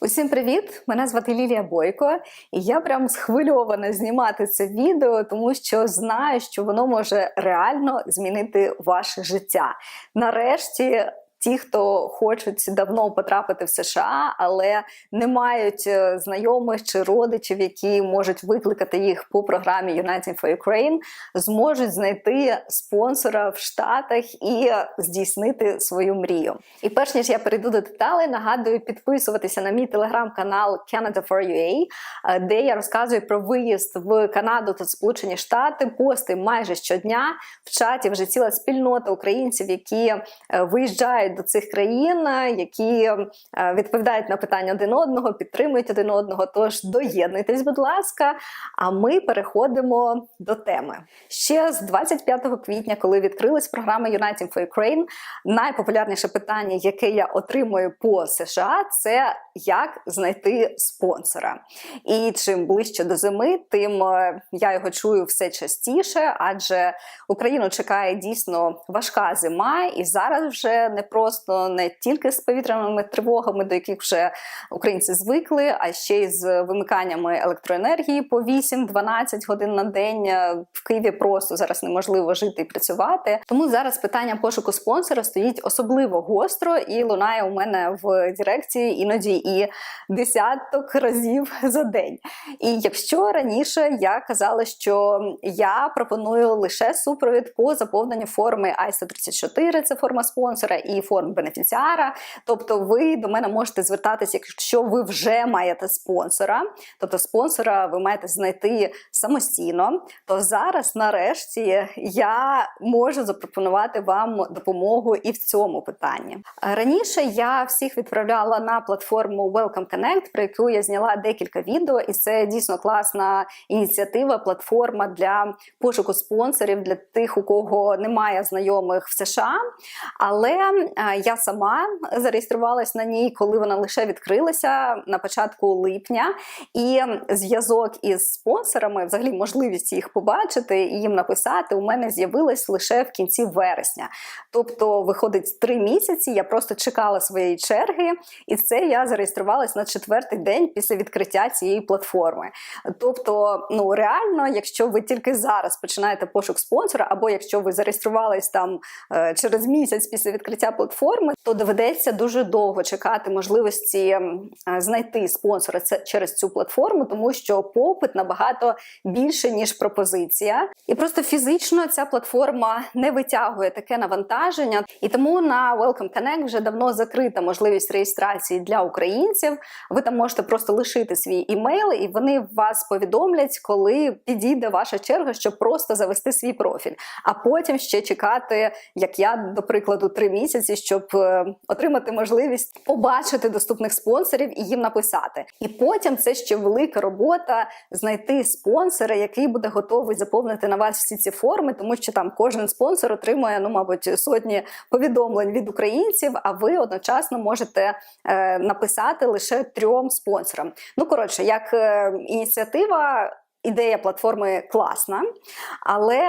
Усім привіт! Мене звати Лілія Бойко, і я прям схвильована знімати це відео, тому що знаю, що воно може реально змінити ваше життя. Нарешті. Ті, хто хочуть давно потрапити в США, але не мають е, знайомих чи родичів, які можуть викликати їх по програмі United for Ukraine, зможуть знайти спонсора в Штатах і здійснити свою мрію. І перш ніж я перейду до деталей, нагадую підписуватися на мій телеграм-канал Canada for UA, е, де я розказую про виїзд в Канаду та Сполучені Штати. Пости майже щодня в чаті вже ціла спільнота українців, які е, виїжджають до цих країн, які е, відповідають на питання один одного, підтримують один одного. Тож доєднуйтесь, будь ласка. А ми переходимо до теми. Ще з 25 квітня, коли відкрилась програма United for Ukraine, найпопулярніше питання, яке я отримую по США, це як знайти спонсора. І чим ближче до зими, тим е, я його чую все частіше, адже Україну чекає дійсно важка зима, і зараз вже не просто не тільки з повітряними тривогами, до яких вже українці звикли, а ще й з вимиканнями електроенергії по 8-12 годин на день. Е, В Києві просто зараз неможливо жити і працювати. Тому зараз питання пошуку спонсора стоїть особливо гостро і лунає у мене в дирекції іноді і десяток разів за день. І якщо раніше я казала, що я пропоную лише супровід по заповненню форми I-134, це форма спонсора, і форм бенефіціара, тобто ви до мене можете звертатися, якщо ви вже маєте спонсора, тобто спонсора ви маєте знайти самостійно, то зараз, нарешті, я можу запропонувати вам допомогу і в цьому питанні. Раніше я всіх відправляла на платформу Welcome Connect, про яку я зняла декілька відео, і це дійсно класна ініціатива, платформа для пошуку спонсорів для тих, у кого немає знайомих в США. Але я сама зареєструвалась на ній, коли вона лише відкрилася на початку липня, і зв'язок із спонсорами, взагалі можливість їх побачити і їм написати, у мене з'явилась лише в кінці вересня. Тобто, виходить три місяці. Я просто чекала своєї черги, і це я зареєструвалась на четвертий день після відкриття цієї платформи. Тобто, ну реально, якщо ви тільки зараз починаєте пошук спонсора, або якщо ви зареєструвались там е, через місяць після відкриття платформи, то доведеться дуже довго чекати можливості е, знайти спонсора через цю платформу, тому що попит набагато більше ніж пропозиція, і просто фізично ця платформа не витягує таке навантаження. І тому на Welcome Connect вже давно закрита можливість реєстрації для українців. Ви там можете просто лишити свій імейл, і вони вас повідомлять, коли підійде ваша черга, щоб просто завести свій профіль. А потім ще чекати, як я, до прикладу, три місяці, щоб е, отримати можливість побачити доступних спонсорів і їм написати. І потім це ще велика робота знайти спонсора, який буде готовий заповнити на вас всі ці форми, тому що там кожен спонсор отримує, ну мабуть, сотні повідомлень від українців. А ви одночасно можете е, написати лише трьом спонсорам. Ну коротше, як е, ініціатива. Ідея платформи класна, але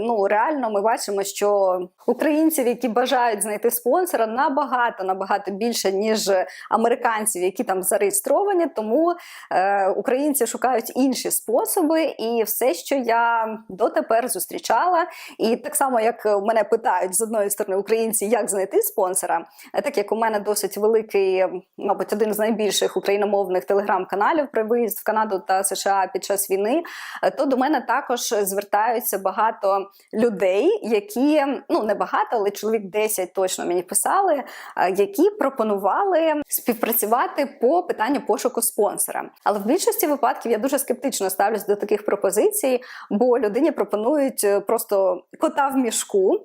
ну реально ми бачимо, що українців, які бажають знайти спонсора, набагато набагато більше, ніж американців, які там зареєстровані. Тому е, українці шукають інші способи, і все, що я дотепер зустрічала, і так само як мене питають з одної сторони українці, як знайти спонсора, так як у мене досить великий, мабуть, один з найбільших україномовних телеграм-каналів про виїзд в Канаду та США під час війни. Е, то до мене також звертаються багато людей, які ну не багато, але чоловік 10 точно мені писали, е, які пропонували співпрацювати по питанню пошуку спонсора. Але в більшості випадків я дуже скептично ставлюсь до таких пропозицій, бо людині пропонують е, просто кота в мішку,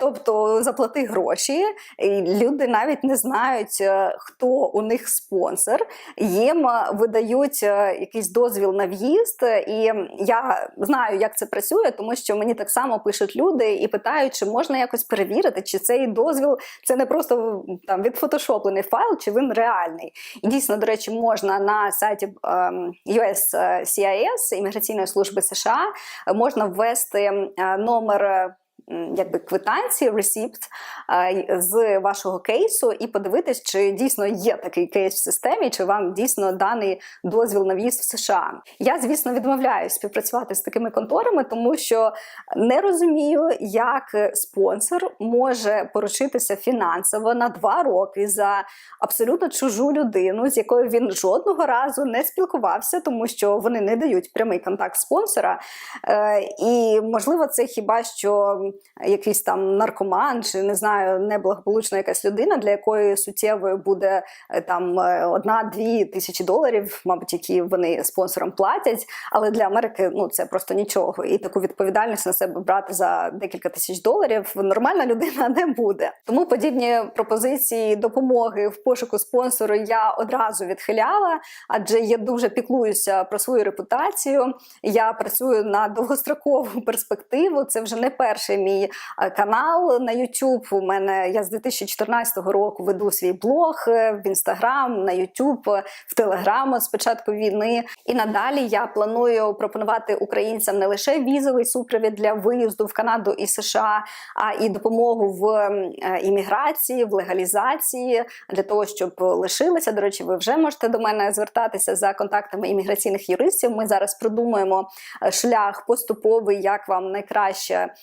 тобто заплати гроші. І Люди навіть не знають, хто у них спонсор. Їм видають якийсь дозвіл на в'їзд. І я знаю, як це працює, тому що мені так само пишуть люди і питають, чи можна якось перевірити, чи цей дозвіл це не просто там відфотошоплений файл, чи він реальний. І дійсно, до речі, можна на сайті ем, USCIS імміграційної служби США можна ввести е, номер м, якби квитанції, ресіпт з вашого кейсу, і подивитись, чи дійсно є такий кейс в системі, чи вам дійсно даний дозвіл на в'їзд в США. Я, звісно, відмовляюсь співпрацювати з такими конторами, тому що не розумію, як спонсор може поручитися фінансово на два роки за абсолютно чужу людину, з якою він жодного разу не спілкувався, тому що вони не дають прямий контакт спонсора. Е, і можливо, це хіба що якийсь там наркоман, чи не знаю, неблагополучна якась людина, для якої суттєвою буде е, там е, одна-дві тисячі доларів, мабуть, які вони спонсорам платять. Але для Америки ну це просто нічого. І таку відповідальність на себе брати за декілька тисяч доларів нормальна людина не буде. Тому подібні пропозиції допомоги в пошуку спонсору я одразу відхиляла, адже я дуже піклуюся про свою репутацію. Я працюю на довгострокову перспективу. Це вже не перший мій е, канал на YouTube. У мене я з 2014 року веду свій блог е, в Instagram, на YouTube, е, в Telegram з початку війни. І надалі я планую пропонувати українцям не лише візовий супровід для виїзду в Канаду і США, а і допомогу в імміграції, в легалізації для того, щоб лишилися. До речі, ви вже можете до мене звертатися за контактами імміграційних юристів. Ми зараз продумуємо шлях поступовий, як вам найкраще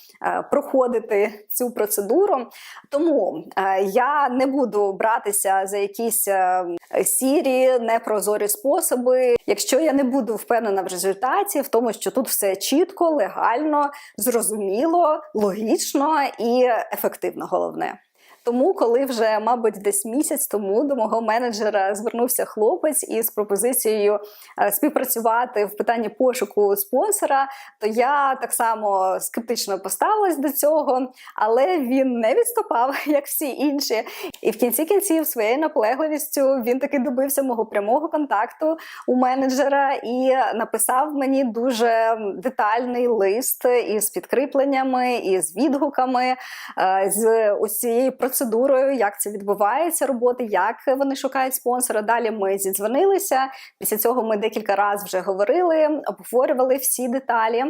проходити цю процедуру. Тому е, я не буду братися за якісь е, сірі, непрозорі способи, якщо я не буду впевнена в результаті, в тому, що тут все чітко, легально, зрозуміло, логічно і ефективно головне. Тому, коли вже, мабуть, десь місяць тому до мого менеджера звернувся хлопець із пропозицією е, співпрацювати в питанні пошуку спонсора, то я так само скептично поставилась до цього, але він не відступав, як всі інші. І в кінці кінців своєю наполегливістю він таки добився мого прямого контакту у менеджера і написав мені дуже детальний лист із підкріпленнями, із відгуками, е, з ось цією процедурою, як це відбувається роботи, як вони шукають спонсора. Далі ми зідзвонилися. Після цього ми декілька разів вже говорили, обговорювали всі деталі.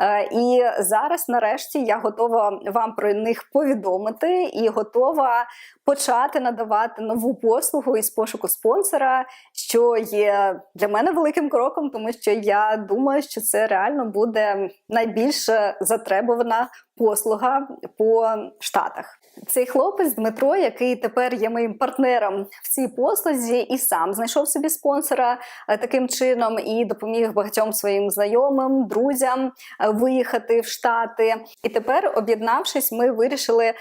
Е, І зараз, нарешті, я готова вам про них повідомити і готова почати надавати нову послугу із пошуку спонсора, що є для мене великим кроком, тому що я думаю, що це реально буде найбільш затребувана послуга по штатах. Цей хлопець Дмитро, який тепер є моїм партнером в цій послузі, і сам знайшов собі спонсора е, таким чином і допоміг багатьом своїм знайомим, друзям е, виїхати в Штати. І тепер, об'єднавшись, ми вирішили е,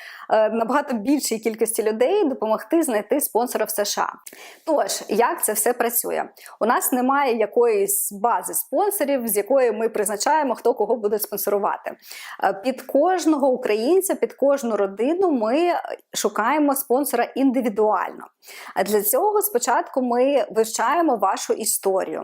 набагато більшій кількості людей допомогти знайти спонсора в США. Тож, як це все працює? У нас немає якоїсь бази спонсорів, з якої ми призначаємо, хто кого буде спонсорувати. Під кожного українця, під кожну родину ми шукаємо спонсора індивідуально. Для цього спочатку ми вивчаємо вашу історію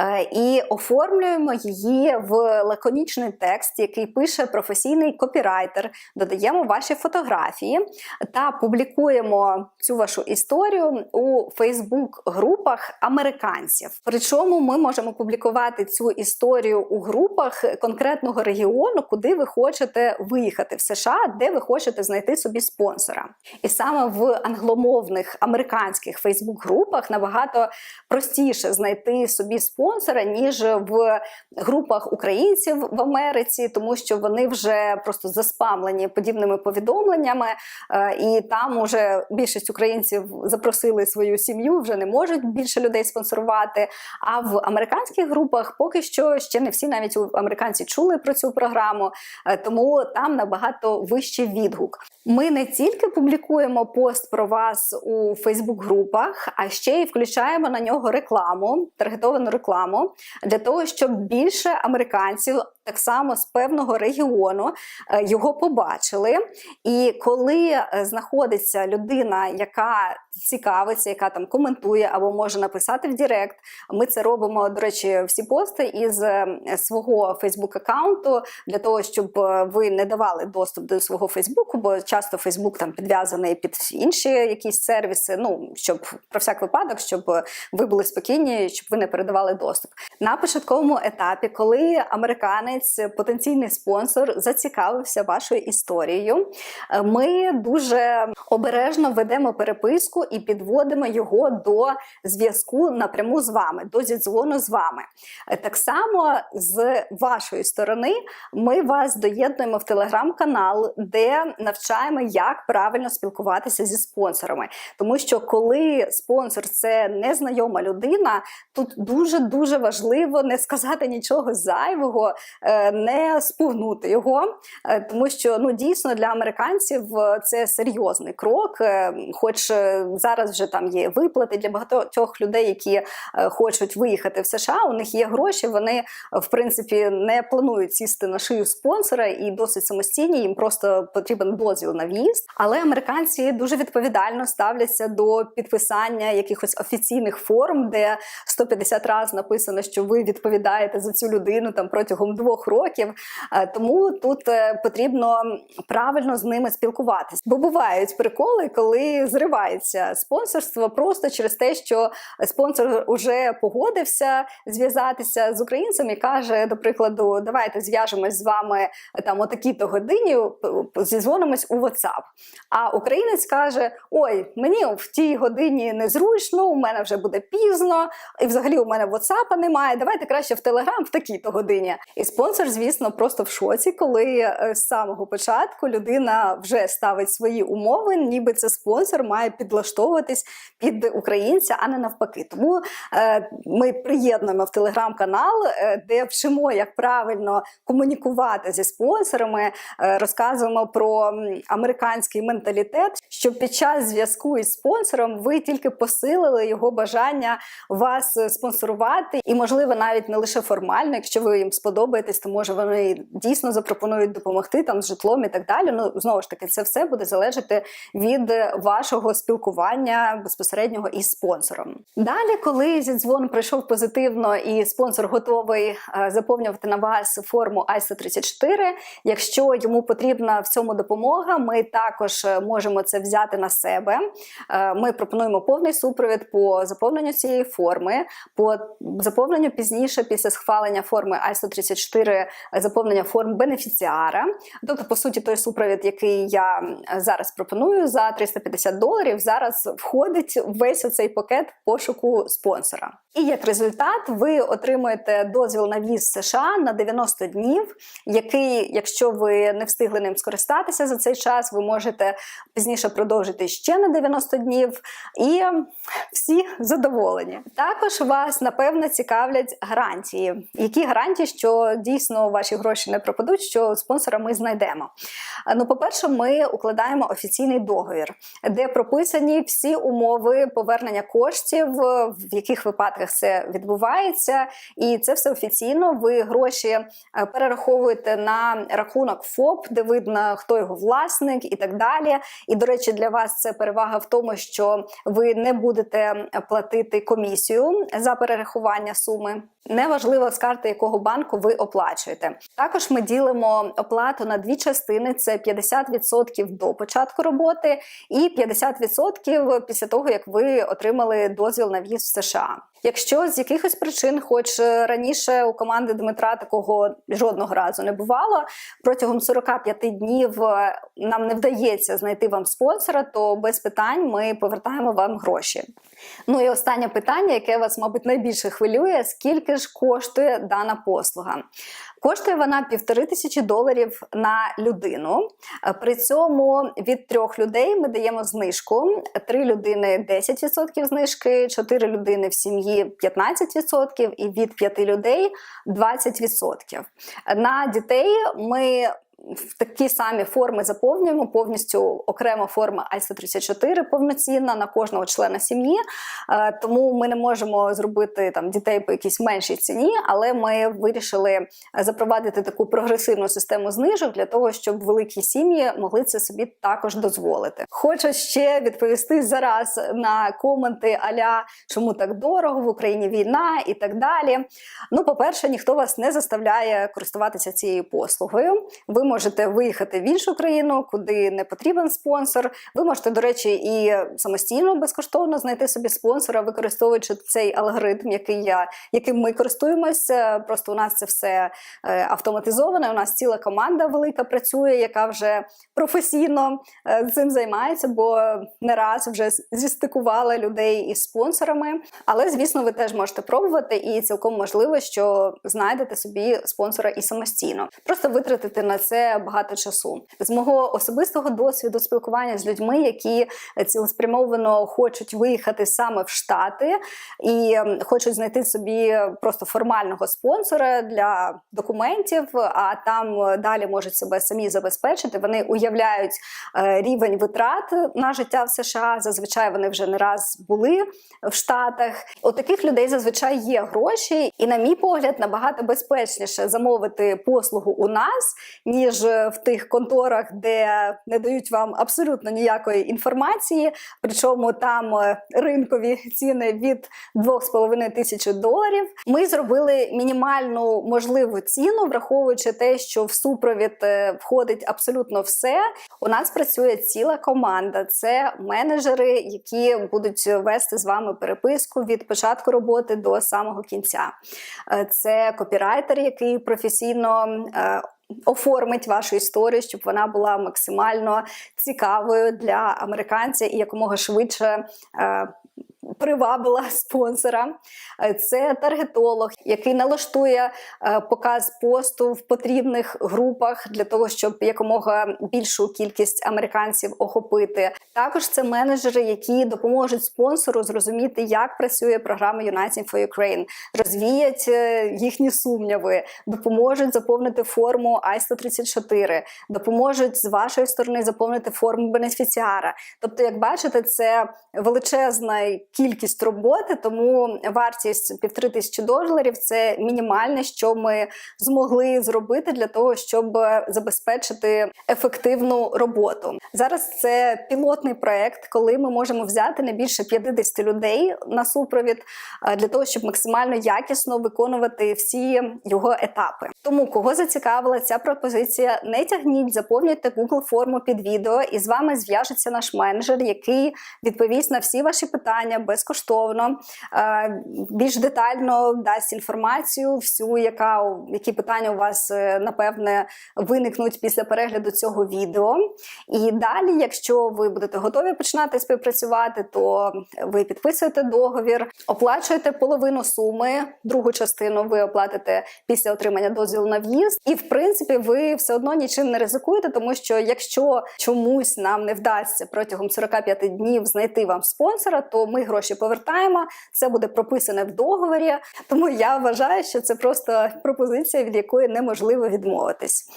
е, і оформлюємо її в лаконічний текст, який пише професійний копірайтер, додаємо ваші фотографії та публікуємо цю вашу історію у Фейсбук-групах американців. Причому ми можемо публікувати цю історію у групах конкретного регіону, куди ви хочете виїхати в США, де ви хочете знайти собі спонсора. І саме в англомовних американських Фейсбук-групах набагато простіше знайти собі спонсора, ніж в групах українців в Америці, тому що вони вже просто заспамлені подібними повідомленнями, е, і там уже більшість українців запросили свою сім'ю, вже не можуть більше людей спонсорувати. А в американських групах поки що ще не всі навіть у американці чули про цю програму, е, тому там набагато вищий відгук. Не тільки публікуємо пост про вас у Фейсбук-групах, а ще й включаємо на нього рекламу, таргетовану рекламу, для того, щоб більше американців. Так само з певного регіону е, його побачили. І коли е, знаходиться людина, яка цікавиться, яка там коментує або може написати в Директ, ми це робимо, до речі, всі пости із е, свого Фейсбук-аккаунту для того, щоб ви не давали доступ до свого Фейсбуку, бо часто Фейсбук там підв'язаний під інші якісь сервіси. Ну щоб про всяк випадок, щоб ви були спокійні, щоб ви не передавали доступ. На початковому етапі, коли американець американець, потенційний спонсор, зацікавився вашою історією, е, ми дуже обережно ведемо переписку і підводимо його до зв'язку напряму з вами, до зідзвону з вами. Е, Так само з вашої сторони ми вас доєднуємо в телеграм-канал, де навчаємо, як правильно спілкуватися зі спонсорами. Тому що коли спонсор це незнайома людина, тут дуже дуже важливо не сказати нічого зайвого, е, не спугнути його, е, тому що ну дійсно для американців е, це серйозний крок. е, Хоч е, зараз вже там є виплати для багатьох людей, які е, хочуть виїхати в США. У них є гроші. Вони е, в принципі не планують сісти на шию спонсора і досить самостійні. Їм просто потрібен дозвіл на в'їзд. Але американці дуже відповідально ставляться до підписання якихось офіційних форм, де 150 разів написано, що ви відповідаєте за цю людину там протягом двох років. Е, Тому тут е, потрібно правильно з ними спілкуватися. Бо бувають приколи, коли зривається спонсорство просто через те, що спонсор уже погодився зв'язатися з українцем і каже, до прикладу, давайте зв'яжемось з вами е, там о такій-то годині, зізвонимось у WhatsApp. А українець каже: Ой, мені в тій годині незручно, у мене вже буде пізно, і взагалі у мене WhatsApp немає. Давайте краще в Telegram в такій-то годині. І спонсор, звісно, просто в шоці, коли е, з самого початку людина вже ставить свої умови, ніби це спонсор має підлаштовуватись під українця, а не навпаки. Тому е, ми приєднуємо в телеграм-канал, е, де вчимо, як правильно комунікувати зі спонсорами, розказуємо про американський менталітет, щоб під час зв'язку із спонсором ви тільки посилили його бажання вас спонсорувати, і можливо навіть не лише формально, якщо ви їм сподобаєтесь, то може вони дійсно запропонують допомогти там з житлом і так далі. Ну знову ж таки, це все буде залежати від вашого спілкування безпосереднього із спонсором. Далі, коли зідзвон пройшов позитивно і спонсор готовий е, заповнювати на вас форму I-134, якщо йому потрібна в цьому допомога, ми також е, можемо це взяти на себе. Е, Ми пропонуємо повний супровід по заповненню цієї форми, по заповненню пізніше, після схвалення форми I-134, заповнення форм бенефіціара. Тобто, по суті, той супровід, який я е, зараз пропоную за 350 доларів, зараз входить весь оцей пакет пошуку спонсора. І як результат, ви отримуєте дозвіл на в'їзд в США на 90 днів, який, якщо ви не встигли ним скористатися за цей час, ви можете пізніше продовжити ще на 90 днів, і всі задоволені. Також вас напевно цікавлять гарантії. Які гарантії, що дійсно ваші гроші не пропадуть, що спонсора ми знайдемо? Е, Ну, по-перше, ми укладаємо офіційний договір, де прописані всі умови повернення коштів, е, в яких випадках це відбувається, і це все офіційно. Ви гроші е, перераховуєте на рахунок ФОП, де видно, хто його власник і так далі. І, до речі, для вас це перевага в тому, що ви не будете платити комісію за перерахування суми. Неважливо з карти якого банку ви оплачуєте. Також ми ділимо оплату на дві частини: це 50% до початку роботи, і 50% після того, як ви отримали дозвіл на в'їзд в США. Якщо з якихось причин, хоч раніше у команди Дмитра такого жодного разу не бувало, протягом 45 днів е, нам не вдається знайти вам спонсора, то без питань ми повертаємо вам гроші. Ну і останнє питання, яке вас, мабуть, найбільше хвилює: скільки ж коштує дана послуга? Коштує вона півтори тисячі доларів на людину. Е, При цьому від трьох людей ми даємо знижку: три людини 10% знижки, чотири людини в сім'ї 15% і від п'яти людей 20%. На дітей ми в такі самі форми заповнюємо повністю окрема форма I-134 повноцінна на кожного члена сім'ї. Е, Тому ми не можемо зробити там дітей по якійсь меншій ціні, але ми вирішили запровадити таку прогресивну систему знижок для того, щоб великі сім'ї могли це собі також дозволити. Хочу ще відповісти зараз на коменти аля чому так дорого в Україні війна і так далі. Ну, по-перше, ніхто вас не заставляє користуватися цією послугою. Ви можете виїхати в іншу країну, куди не потрібен спонсор. Ви можете, до речі, і самостійно безкоштовно знайти собі спонсора, використовуючи цей алгоритм, який я яким ми користуємося. Просто у нас це все е, автоматизоване. У нас ціла команда велика працює, яка вже професійно е, цим займається, бо не раз вже зістикувала людей із спонсорами. Але звісно, ви теж можете пробувати, і цілком можливо, що знайдете собі спонсора і самостійно. Просто витратити на це багато часу. З мого особистого досвіду спілкування з людьми, які цілеспрямовано хочуть виїхати саме в Штати і хочуть знайти собі просто формального спонсора для документів, а там далі можуть себе самі забезпечити. Вони уявляють е, рівень витрат на життя в США. Зазвичай вони вже не раз були в Штатах. У таких людей зазвичай є гроші, і, на мій погляд, набагато безпечніше замовити послугу у нас, ніж в тих конторах, де не дають вам абсолютно ніякої інформації. Причому там е, ринкові ціни від 2,5 тисячі доларів. Ми зробили мінімальну можливу ціну, враховуючи те, що в супровід е, входить абсолютно все. У нас працює ціла команда. Це менеджери, які будуть вести з вами переписку від початку роботи до самого кінця. Е, Це копірайтер, який професійно. Оформить вашу історію, щоб вона була максимально цікавою для американця і якомога швидше е, привабила спонсора. Е, Це таргетолог, який налаштує е, показ посту в потрібних групах для того, щоб якомога більшу кількість американців охопити. Також це менеджери, які допоможуть спонсору зрозуміти, як працює програма Uniting for Ukraine, розвіять е, їхні сумніви, допоможуть заповнити форму I-134, допоможуть з вашої сторони заповнити форму бенефіціара. Тобто, як бачите, це величезна кількість роботи, тому вартість півтори тисячі доларів це мінімальне, що ми змогли зробити для того, щоб забезпечити ефективну роботу. Зараз це пілотний проект, коли ми можемо взяти не більше 50 людей на супровід е, для того, щоб максимально якісно виконувати всі його етапи. Тому кого зацікавила ця пропозиція, не тягніть, заповнюйте Google форму під відео, і з вами зв'яжеться наш менеджер, який відповість на всі ваші питання безкоштовно, е, більш детально дасть інформацію, всю, яка які питання у вас е, напевне виникнуть після перегляду цього відео. І далі, якщо ви будете готові починати співпрацювати, то ви підписуєте договір, оплачуєте половину суми, другу частину ви оплатите після отримання дозвілу на в'їзд. І в принципі, ви все одно нічим не ризикуєте, тому що якщо чомусь нам не вдасться протягом 45 днів знайти вам спонсора, то ми гроші повертаємо. Це буде прописане в договорі. Тому я вважаю, що це просто пропозиція, від якої неможливо відмовитись.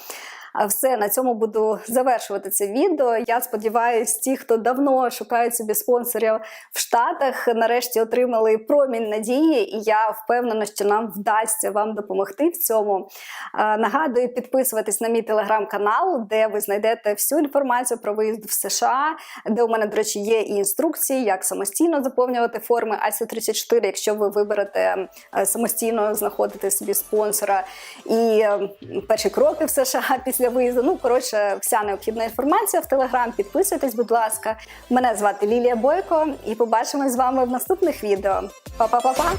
А все на цьому буду завершувати це відео. Я сподіваюся, ті, хто давно шукають собі спонсорів в Штатах, нарешті отримали промінь надії, і я впевнена, що нам вдасться вам допомогти в цьому. Нагадую, підписуватись на мій телеграм-канал, де ви знайдете всю інформацію про виїзд в США, де у мене, до речі, є і інструкції, як самостійно заповнювати форми IC34, якщо ви виберете е, самостійно знаходити собі спонсора. І е, перші кроки в США після виїзду. Ну, коротше, вся необхідна інформація в телеграм. Підписуйтесь, будь ласка. Мене звати Лілія Бойко, і побачимось з вами в наступних відео. Па-па-па-па!